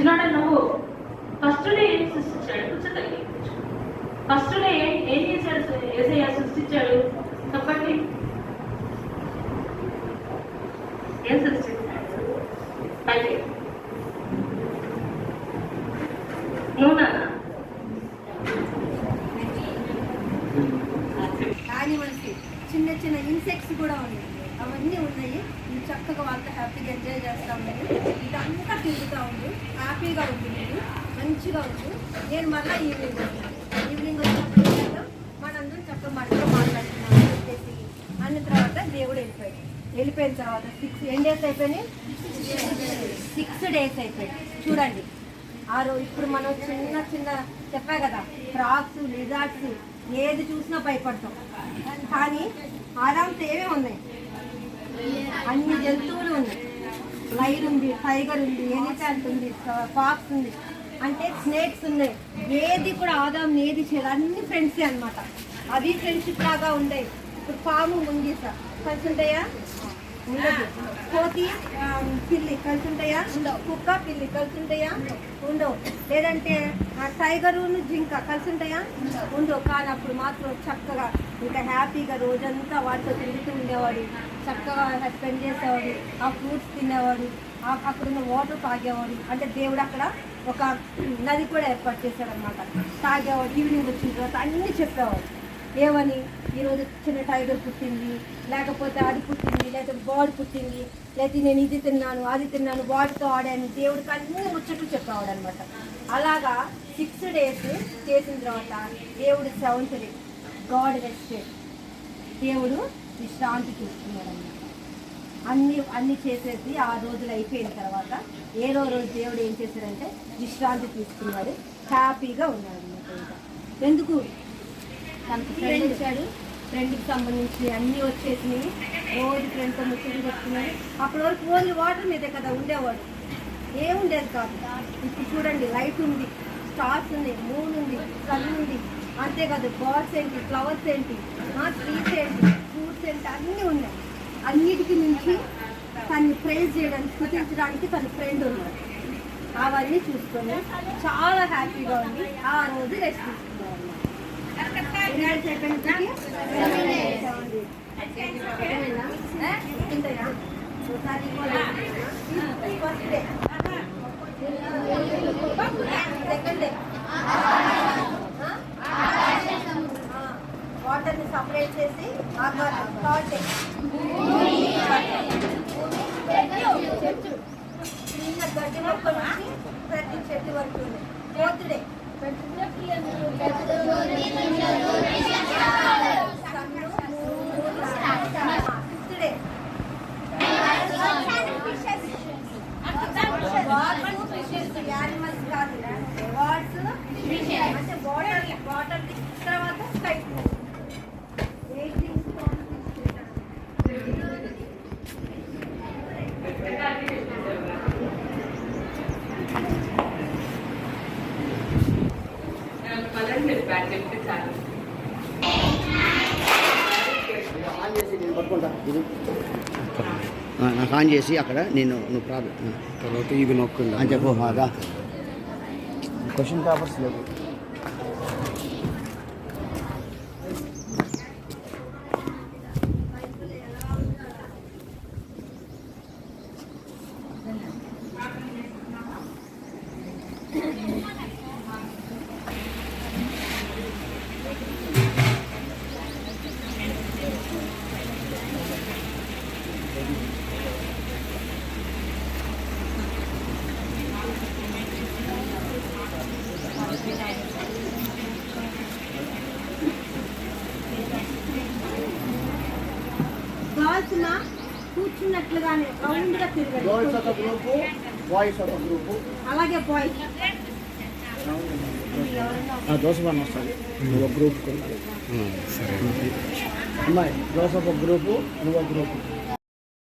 చిన్న నువ్వు ఫస్ట్నే ఏం సృష్టించాడు? కూర్చోతల్లి ఫస్ట్ ఏం ఏం చేశాడు ఏసయ్య సృష్టించాడు? చెప్పండి. ఏం సృష్టించాడు? పైకి నువ్వు చిన్న చిన్న ఇన్సెక్ట్స్ కూడా ఉన్నాయి. అవన్నీ ఉన్నాయి. మీరు చక్కగా వాళ్ళతో హ్యాపీగా ఎంజాయ్ చేస్తా మీరు ఇదంతా తిరుగుతూ ఉంది. హ్యాపీగా ఉంది మీరు మంచిగా ఉంది. నేను మళ్ళీ ఈవినింగ్ ఈవినింగ్ వచ్చినప్పుడు ఏం మనందరం చక్కగా మనతో మాట్లాడుతున్నాం చెప్పేసి అన్న తర్వాత దేవుడు వెళ్ళిపోయాడు. వెళ్ళిపోయిన తర్వాత సిక్స్ ఎన్ని డేస్ అయిపోయినాయి? సిక్స్ డేస్ అయిపోయాయి చూడండి. ఆ రోజు ఇప్పుడు మనం చిన్న చిన్న చెప్పా కదా ఫ్రాక్స్ లిజార్ట్స్ ఏది చూసినా భయపడతాం. కానీ ఆరామ్స్ ఏమేమి ఉన్నాయి? అన్ని జంతువులు ఉన్నాయి. లైర్ ఉంది టైగర్ ఉంది ఎలిఫెంట్ ఉంది ఫాక్స్ ఉంది. అంటే స్నేక్స్ ఉన్నాయి. ఏది కూడా ఆదాం ఏది చేయదు. అన్ని ఫ్రెండ్సే అన్నమాట. అవి ఫ్రెండ్షిప్ లాగా ఉండే ఇప్పుడు పాము ఉంది సార్ కలిసి ఉంటాయా? ఉండదు. కోతి పిల్లి కలిసి ఉంటాయా? ఉండవు. కుక్క పిల్లి కలిసి ఉంటాయా? ఉండవు. లేదంటే ఆ, టైగరు జింక కలిసి ఉంటాయా? ఉండవు. కానీ అప్పుడు మాత్రం చక్కగా ఇంకా హ్యాపీగా రోజంతా వాటితో తిరుగుతూ ఉండేవాడు చక్కగా స్పెండ్ చేసేవాడు ఆ ఫ్రూట్స్ తినేవాడు అక్కడున్న వాటర్ తాగేవాడు. అంటే దేవుడు అక్కడ ఒక నది కూడా ఏర్పాటు చేశాడనమాట తాగేవాడు ఈవినింగ్ వచ్చిన తర్వాత అన్నీ చెప్పేవాడు. ఏమని? ఈరోజు చిన్న టైగర్ పుట్టింది లేకపోతే అది పుట్టింది లేకపోతే బాడీ పుట్టింది లేకపోతే నేను ఇది తిన్నాను అది తిన్నాను బాడీతో ఆడాను దేవుడికి అన్ని ముచ్చట్లు చెప్పేవాడు అనమాట అలాగా సిక్స్ డేస్ చేసిన తర్వాత దేవుడు సెవెంత్ డే గాడ్ రెస్టెడ్ దేవుడు విశ్రాంతి తీసుకున్నాడు అన్ని అన్ని చేసేసి ఆ రోజులు అయిపోయిన తర్వాత ఏడో రోజు దేవుడు ఏం చేశాడంటే విశ్రాంతి తీసుకున్నాడు. హ్యాపీగా ఉన్నాడు అనమాట ఇంకా. ఎందుకు? తనకు ఫ్రెండ్ వచ్చాడు. ఫ్రెండ్కి సంబంధించి అన్నీ వచ్చేసినాయి. రోజు ఫ్రెండ్తో ముచ్చట్లు పెట్టుకున్నాడు. అప్పటి వరకు ఓన్లీ వాటర్ మీదే కదా ఉండేవాడు. ఏముండేది కాదు. ఇప్పుడు చూడండి లైట్ ఉంది స్టార్స్ ఉన్నాయి మూన్ ఉంది సన్ ఉంది. అంతేకాదు బర్డ్స్ ఏంటి ఫ్లవర్స్ ఏంటి ట్రీస్ ఏంటి ఫ్రూట్స్ ఏంటి అన్నీ ఉన్నాయి అన్నిటికీ మించి తను ప్రైజ్ చేయడానికి స్థుతించడానికి తన ఫ్రెండ్ ఉన్నాడు అవన్నీ చూసుకొని చాలా హ్యాపీగా ఉంది ఆ రోజు రెస్ట్ తీసుకున్నాడు ఎన్ని first day. Second day. birthday. చెప్తే చాలు ఆన్ చేసి నాకు ఆన్ చేసి అక్కడ నేను నువ్వు ప్రాబ్లం తర్వాత ఇది నొక్కుందా అని చెప్పు క్వశ్చన్ పేపర్స్ లేవు. గర్ల్స్ కూర్చున్నట్లుగానే రౌండ్గా గర్ల్స్ ఒక తిరగండి గ్రూపు బాయ్స్ ఒక గ్రూపు అలాగే బాయ్స్ జోసఫ్ వస్తుంది. నువ్వు ఒక గ్రూప్ అమ్మాయి జోసఫ్ ఒక గ్రూపు నువ్వు ఒక గ్రూపు